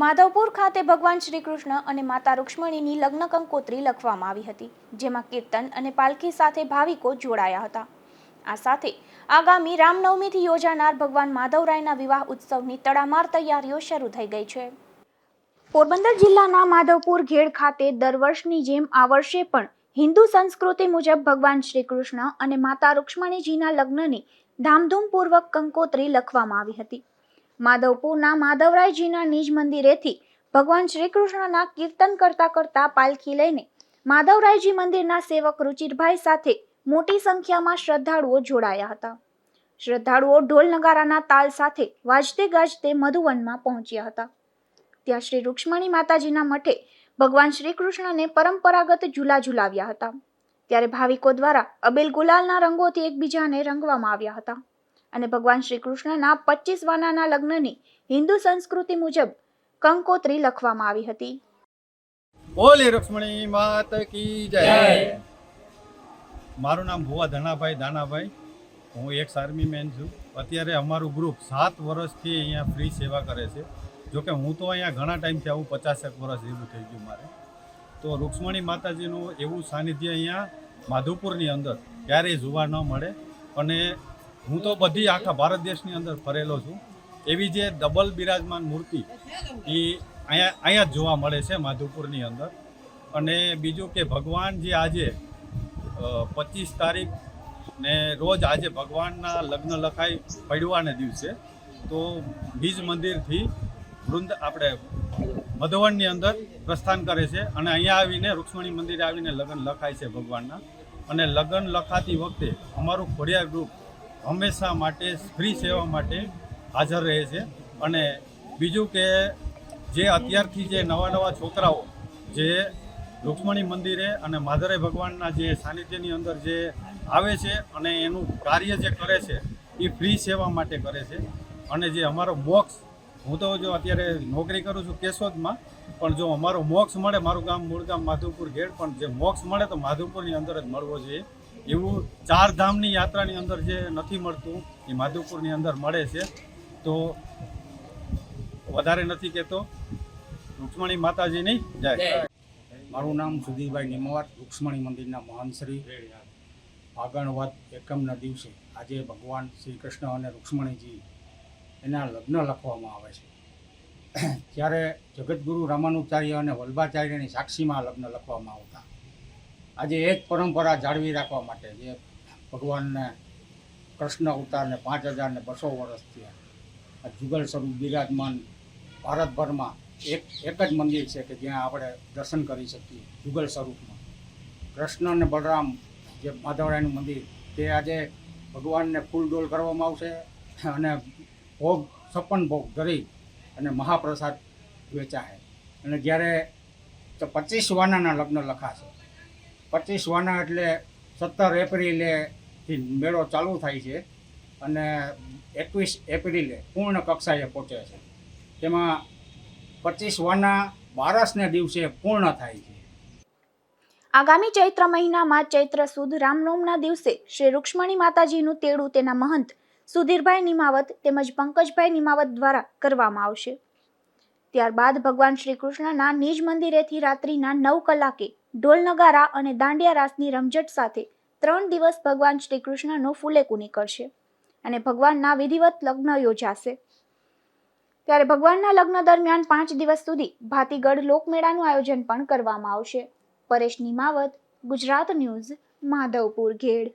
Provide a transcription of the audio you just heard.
માધવપુર ખાતે ભગવાન શ્રી કૃષ્ણ અને માતા રૂક્ષ્મણીની લગ્ન કંકોત્રી લખવામાં આવી હતી, જેમાં કીર્તન અને પાલખી સાથે ભાવિકો જોડાયા હતા. આ સાથે આગામી રામનવમીથી યોજાનાર ભગવાન માધવરાયના વિવાહ ઉત્સવની તડામાર તૈયારીઓ શરૂ થઈ ગઈ છે. પોરબંદર જિલ્લાના માધવપુર ઘેડ ખાતે દર વર્ષની જેમ આ વર્ષે પણ હિન્દુ સંસ્કૃતિ મુજબ ભગવાન શ્રી કૃષ્ણ અને માતા રૂક્ષ્મણીજીના લગ્નની ધામધૂમપૂર્વક કંકોત્રી લખવામાં આવી હતી. માધવપુરના માધવરાયજીના નિજ મંદિરેથી ભગવાન શ્રી કૃષ્ણના કીર્તન કરતા કરતા પાલખી લઈને માધવરાયજી મંદિરના સેવક રુચિરભાઈ સાથે મોટી સંખ્યામાં શ્રદ્ધાળુઓ જોડાયા હતા. શ્રદ્ધાળુઓ ઢોલ નગારાના તાલ સાથે વાજતે ગાજતે મધુવનમાં પહોંચ્યા હતા. ત્યાં શ્રી રૂક્ષ્મણી માતાજીના મઠે ભગવાન શ્રી કૃષ્ણને પરંપરાગત ઝૂલા ઝુલાવ્યા હતા. ત્યારે ભાવિકો દ્વારા અબેલ ગુલાલના રંગોથી એકબીજાને રંગવામાં આવ્યા હતા. અને ભગવાન શ્રી કૃષ્ણના પચીસ વાનાના લગ્નની હિન્દુ સંસ્કૃતિ મુજબ કંકોત્રી લખવામાં આવી હતી. બોલી રૂક્ષ્મણી માત કી જય. મારું નામ ભુવા ધનાભાઈ દાનાભાઈ. હું એક આર્મી મેન છું. અત્યારે અમારું ગ્રુપ સાત વર્ષથી અહીંયા ફ્રી સેવા કરે છે. જોકે હું તો અહીંયા ઘણા ટાઈમથી આવું પચાસેક વર્ષ જેવું થઈ ગયું મારે. તો રૂક્ષ્મણી માતાજીનું એવું સાનિધ્ય અહીંયા માધુપુરની અંદર ક્યારેય જોવા ન મળે. અને હું તો બધી આખા ભારત દેશની અંદર ફરેલો છું. એવી જે ડબલ બિરાજમાન મૂર્તિ એ અહીંયા અહીંયા જ જોવા મળે છે માધુપુરની અંદર. અને બીજું કે ભગવાન જે આજે પચીસ તારીખ ને રોજ આજે ભગવાનના લગ્ન લખાઈ પડવાને દિવસે, તો બીજ મંદિરથી વૃંદ આપણે મધવનની અંદર પ્રસ્થાન કરે છે અને અહીંયા આવીને રૂક્ષ્મણી મંદિરે આવીને લગ્ન લખાય છે ભગવાનના. અને લગ્ન લખાતી વખતે અમારું ખોડિયાર ગ્રુપ હંમેશા માટે, ફ્રી સેવા માટે હાજર રહે છે. અને બીજું કે જે અત્યારથી જે નવા નવા છોકરાઓ, જે રૂક્ષ્મણી મંદિરે અને માધરે ભગવાનના જે સાનિધ્યની અંદર જે આવે છે અને એનું કાર્ય જે કરે છે, એ ફ્રી સેવા માટે કરે છે. અને જે અમારો મોક્ષ, હું તો જો અત્યારે નોકરી કરું છું કેશોદમાં, પણ જો અમારો મોક્ષ મળે, મારું ગામ મૂળ ગામ માધવપુર ઘેડ પણ જે મોક્ષ મળે તો માધવપુરની અંદર જ મળવો જોઈએ. એવું ચાર ધામની યાત્રાની અંદર જે નથી મળતું એ માધવપુરની અંદર મળે છે. તો વધારે નથી કહેતો. રૂક્ષ્મણી માતાજીની જય. મારું નામ સુધીરભાઈ નિમવાર રૂક્ષ્મણી મંદિરના મહંતશ્રી ફાગણ વદ એકમના દિવસે આજે ભગવાન શ્રી કૃષ્ણ અને રૂક્ષ્મણીજી એના લગ્ન લખવામાં આવે છે. ત્યારે જગતગુરુ રામાનુચાર્ય અને વલ્ભાચાર્યની સાક્ષીમાં લગ્ન લખવામાં આવતા. આજે એ જ પરંપરા જાળવી રાખવા માટે જે ભગવાનને કૃષ્ણ અવતારને પાંચ હજાર ને બસો વર્ષ થયા. આ જુગલ સ્વરૂપ બિરાજમાન ભારતભરમાં એક એક જ મંદિર છે કે જ્યાં આપણે દર્શન કરી શકીએ જુગલ સ્વરૂપમાં. કૃષ્ણ અને બલરામ જે માધવરાયનું મંદિર, તે આજે ભગવાનને ફૂલડોલ કરવામાં આવશે અને ભોગ, છપ્પન ભોગ ધરી અને મહાપ્રસાદ વેચાશે. અને જ્યારે પચીસ વાનાના લગ્ન લખાશે. પચીસ વાના એટલે સત્તર એપ્રિલે મેળો ચાલુ થાય છે અને એકવીસ એપ્રિલે પૂર્ણ કક્ષાએ પહોંચે છે. તેમાં પચીસ વાના બારસને દિવસે પૂર્ણ થાય છે. આગામી ચૈત્ર મહિનામાં ચૈત્ર સુદ રામનવમના દિવસે શ્રી રૂક્ષ્મણી માતાજીનું તેડું તેના મહંત સુધીરભાઈ નિમાવત તેમજ પંકજભાઈ નિમાવત દ્વારા કરવામાં આવશે. ત્યારબાદ ભગવાન શ્રી કૃષ્ણના નિજ મંદિરેથી રાત્રિના નવ કલાકે ઢોલ નગારા અને દાંડિયા રાસની રમઝટ સાથે ત્રણ દિવસ ભગવાન શ્રી કૃષ્ણનું ફૂલેકું નીકળશે અને ભગવાનના વિધિવત લગ્ન યોજાશે. ત્યારે ભગવાનના લગ્ન દરમિયાન પાંચ દિવસ સુધી ભાતીગઢ લોકમેળાનું આયોજન પણ કરવામાં આવશે. પરેશ નિમાવત ગુજરાત ન્યૂઝ, માધવપુર ઘેડ.